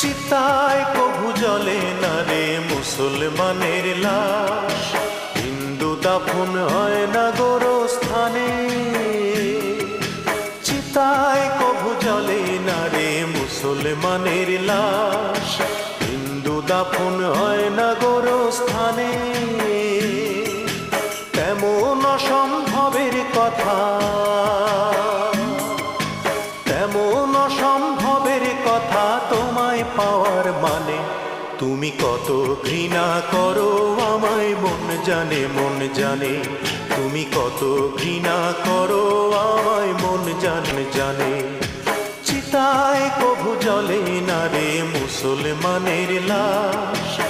চিতায় কভু জলে না রে মুসলমানের লাশ। হিন্দু দাফন হয় না গোরস্থানে। চিতায় কভু জলে না রে মুসলমানের লাশ। হিন্দু দাফন হয় না গোরস্থানে। তেমন অসম্ভবের কথা তুমি কত ঘৃণা করো আমায়, মন জানে মন জানে। তুমি কত ঘৃণা করো আমায়, মন জানে জানে। চিতায় কভু জলে না রে মুসলমানের লাশ।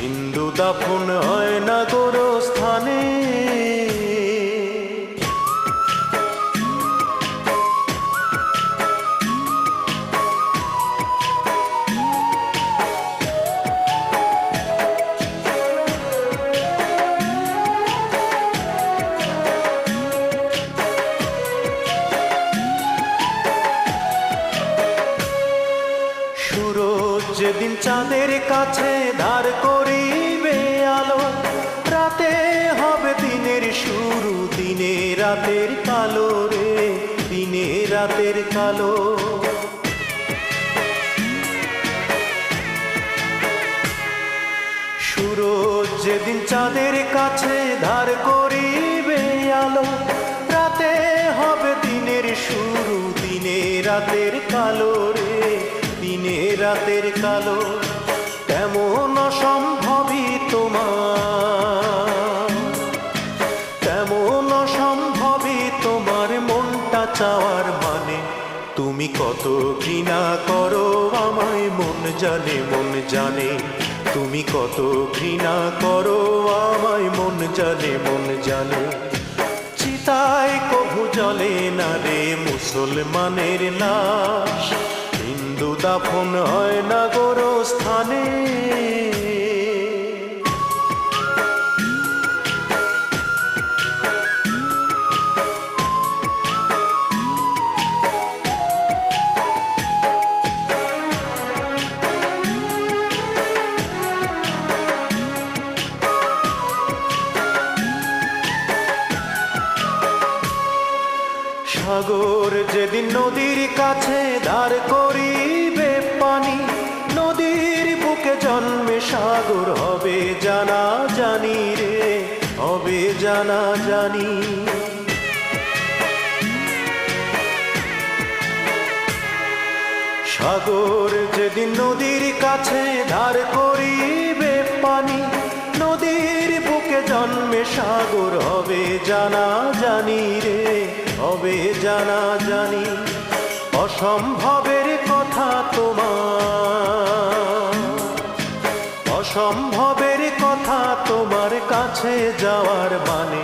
হিন্দু দাফন হয় না গোরস্থানে যেদিন চাঁদের কাছে ধার করিবে আলো, রাতে হবে দিনের শুরু, দিনে রাতের কালো রে, দিনে রাতের কালো। সুরজ যেদিন চাঁদের কাছে ধার করিবে আলো, রাতে হবে দিনের শুরু, দিনে রাতের কালো। রে রাতের কালো, তেমন অসম্ভবই তোমার। তেমন অসম্ভবই তোমার মনটা চাওয়ার মানে তুমি কত ঘৃণা করো আমায়, মন জানে মন জানে। তুমি কত ঘৃণা করো আমায়, মন জানে মন জানে। চিতায় কভু জলে না রে মুসলমানের লাশ। দাফন হয় না গোরস্থানে সাগর যেদিন নদীর কাছে ধার করিবে পানি, নদীর বুকে জন্মে সাগর হবে জানা জানি রে, হবে জানা জানি। সাগর যেদিন নদীর কাছে ধার করিবে সাগর হবে জানা জানি রে, হবে জানা জানি, অসম্ভবের কথা তোমার। অসম্ভবের কথা তোমার কাছে যাওয়ার মানে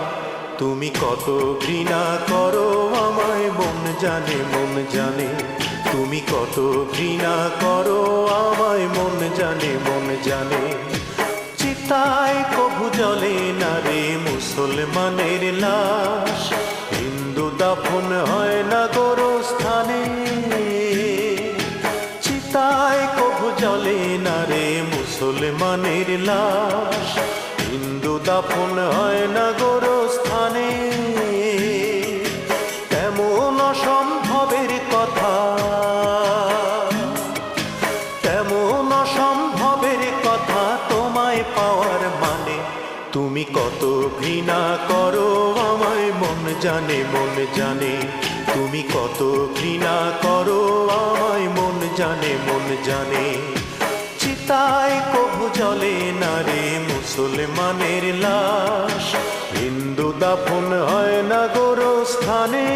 তুমি কত ঘৃণা করো আমায়, মন জানে মন জানে। তুমি কত ঘৃণা করো আমায়, মন জানে মন জানে। চিতায় কভু জলে না রে মুসলমানের লাশ। হিন্দু দাফন হয় না গোরস্থানে। চিতায় কভু জলে না রে মুসলমানের লাশ। হিন্দু দাফন হয় না গোরস্থানে। তুমি কত ঘৃণা করো আমায়, মন জানে মন জানে। তুমি কত ঘৃণা করো আমায়, মন জানে মন জানে। চিতায় কভু জলে না রে মুসলমানের লাশ। হিন্দু দাফন হয় না গোরস্থানে।